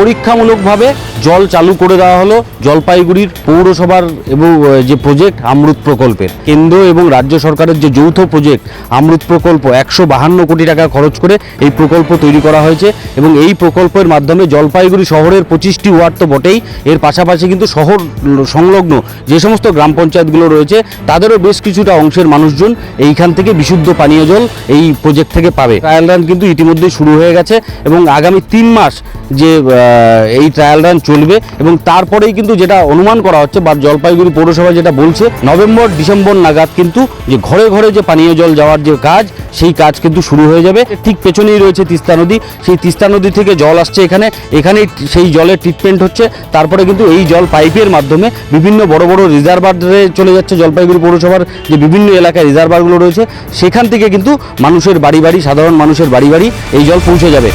পরীক্ষামূলকভাবে জল চালু করে দেওয়া হলো। জলপাইগুড়ির পৌরসভার এবং যে প্রজেক্ট আমরুত প্রকল্পের। কেন্দ্র এবং রাজ্য সরকারের যে যৌথ প্রজেক্ট আমরুত প্রকল্প, একশো বাহান্ন কোটি টাকা খরচ করে এই প্রকল্প তৈরি করা হয়েছে এবং এই প্রকল্পের মাধ্যমে জলপাইগুড়ি শহরের পঁচিশটি ওয়ার্ড তো বটেই। এর পাশাপাশি কিন্তু শহর সংলগ্ন যে সমস্ত গ্রাম পঞ্চায়েতগুলো রয়েছে, তাদেরও বেশ কিছুটা অংশের মানুষজন এইখান থেকে বিশুদ্ধ পানীয় জল এই প্রজেক্ট থেকে পাবে। ট্রায়াল রান কিন্তু ইতিমধ্যেই শুরু হয়ে গেছে এবং আগামী তিন মাস যে এই ট্রায়াল রান চলবে এবং তারপরেই কিন্তু যেটা অনুমান করা হচ্ছে বা জলপাইগুড়ি পৌরসভা যেটা বলছে, নভেম্বর, ডিসেম্বর নাগাদ কিন্তু যে ঘরে ঘরে যে পানীয় জল যাওয়ার যে কাজ, সেই কাজ কিন্তু শুরু হয়ে যাবে। ঠিক পেছনেই রয়েছে তিস্তা নদী। সেই তিস্তা নদী থেকে জল আসছে এখানে। এখানেই সেই জলের ট্রিটমেন্ট হচ্ছে। তারপরে কিন্তু এই জল পাইপের মাধ্যমে বিভিন্ন বড় বড় রিজার্ভারে চলে যাচ্ছে জলপাইগুড়ি পৌরসভার যে বিভিন্ন এলাকায় রিজার্ভারগুলো রয়েছে। সেখান থেকে কিন্তু মানুষের বাড়ি বাড়ি, সাধারণ মানুষের বাড়ি বাড়ি এই জল পৌঁছে যাবে।